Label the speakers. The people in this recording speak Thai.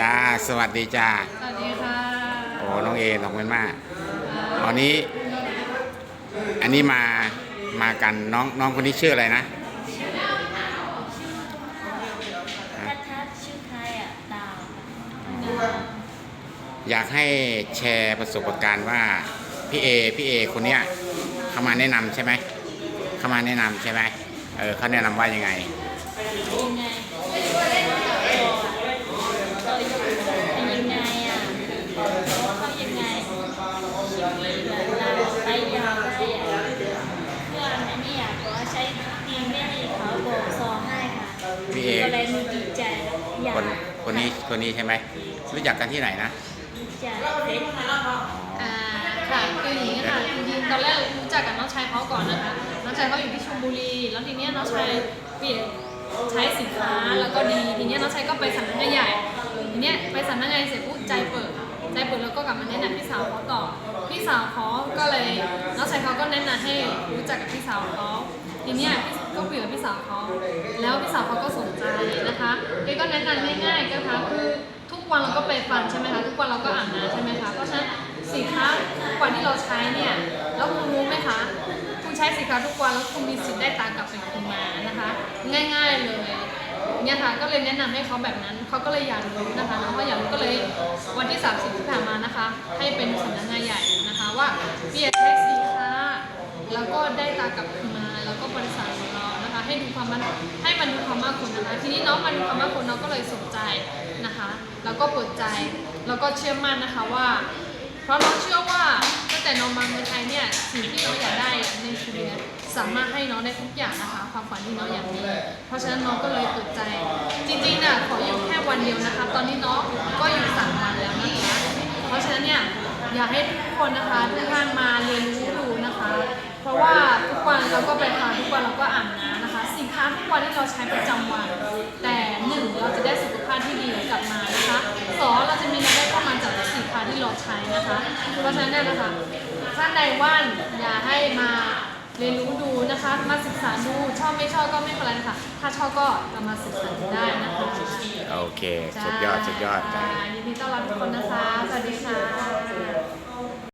Speaker 1: จ้าสวัสดีจ้า
Speaker 2: สวัสดีค่ะ
Speaker 1: โอ้น้องเอน้องเวนมากตอนนี้ อันนี้มามากันน้องน้องคนนี้ชื่ออะไรนะ
Speaker 3: ถ้าถ้าชื่อไทยอะดาว
Speaker 1: อยากให้แชร์ประสบการณ์ว่าพี่เอพี่เอคนเนี้ยเขามาแนะนำใช่ไหมเขามาแนะนำใช่ไหมเออเขาแนะนำว่ายังไง
Speaker 3: ยังไงต่อเป็นยังไงอะเขายังไงชีวิตแบบเราไปยาวได้อะเพื่อนอันนี้อะขอใช้ทีมไม่ดีเขาบอกสอนให้ค่ะ
Speaker 1: พี่เอ
Speaker 3: ก็เลยมีดีใจอยา
Speaker 1: ค
Speaker 3: ก
Speaker 1: นคนนี้คนนี้ใช่ไหมรู้จักกันที่ไหนนะ
Speaker 3: ดีใจเด็ก
Speaker 2: อ่าค่ะคืออย่างนี้ค่ะจริงๆตอนแรกรู้จักกับน้องชายเขาก่อนนะคะน้องชายเขาอยู่ที่ชลบุรี แล้วทีเนี้ยน้องชายเปลี่ยนใช้สินค้าแล้วก็ดีทีเนี้ยน้องชายก็ไปสำนักงานใหญ่ทีเนี้ยไปสำนักงานเสร็จปุ๊บใจเปิด ใจเปิดแล้วก็กลับมาแนะนำพี่สาวเขาต่อพี่สาวเขาก็เลยน้องชายเขาก็แนะนำให้รู้จักกับพี่สาวเขา ทีเนี้ยพี่ก็คุยกับพี่สาวเขาแล้วพี่สาวเขาก็สนใจนะคะเอก็แนะนำง่ายๆนะคะคือทุกวันเราก็ไปฟันใช่ไหมคะทุกวันเราก็อาบน้ำใช่ไหมคะเพราะฉะนั้นสินค้ากวันที่เราใช้เนี่ยแล้วคุณรู้ไหมคะคุณใช้สินค้าทุกวันแล้วคุณมีสิทธิ์ได้ตังกลับไปคืนมานะคะ ง่าย ๆเลยเนี่ยค่ะก็เลยแนะนำให้เขาแบบนั้นเขาก็เลยอยากรู้นะคะน้องก็อยากรู้ก็เลยวันที่ 30ที่ผ่านมานะคะ ให้เป็นสำนักงานใหญ่นะคะ ว่าเบียร์ใช้สินค้า แล้วก็ได้ตากลับคืนมา แล้วก็บริษัทของเรานะ คะให้ดูความมันให้มันดูความมากคุณนะคะ ทีนี้น้องมาดูความมากคุณน้องก็เลยสนใจนะคะ แล้วก็เปิดใจ แล้วก็เชื่อมั่นนะคะว่า เพราะน้องเชื่อว่าตั้งแต่น้องมาเมืองไทยเนี่ยสิ่งที่น้องอยากได้ในชีวิตสามารถให้น้องได้ทุกอย่างนะคะ ความฝันที่น้องอยากมี เพราะฉะนั้นน้องก็เลยเปิดใจ จริงๆน่ะขออยู่แค่วันเดียวนะคะ ตอนนี้น้องก็อยู่สามวันแล้วนะคะเพราะฉะนั้นเนี่ยอยากให้ทุกคนนะคะทุกท่านมาเรียนรู้ดูนะคะ เพราะว่าทุกวันเราก็ไปทานทุกวันเราก็อ่าน วันที่เราใช้ประจำวัน แต่หนึ่งเราจะได้สุขภาพที่ดีกลับมานะคะสองเราจะมีรายได้เข้ามาจากสินค้าที่เราใช้นะคะ เพราะฉะนั้นเนยนะคะท่านใดว่านอย่าให้มาเรียนรู้ดูนะคะ มาศึกษาดูชอบไม่ชอบก็ไม่เป็นไรค่ะ ถ้าชอบก็เอามาศึกษาดูได้นะคะ
Speaker 1: โอเค สุดยอด สุดยอดจ้า
Speaker 2: ยินดีต้อนรับทุกคนนะคะ สวัสดีค่ะ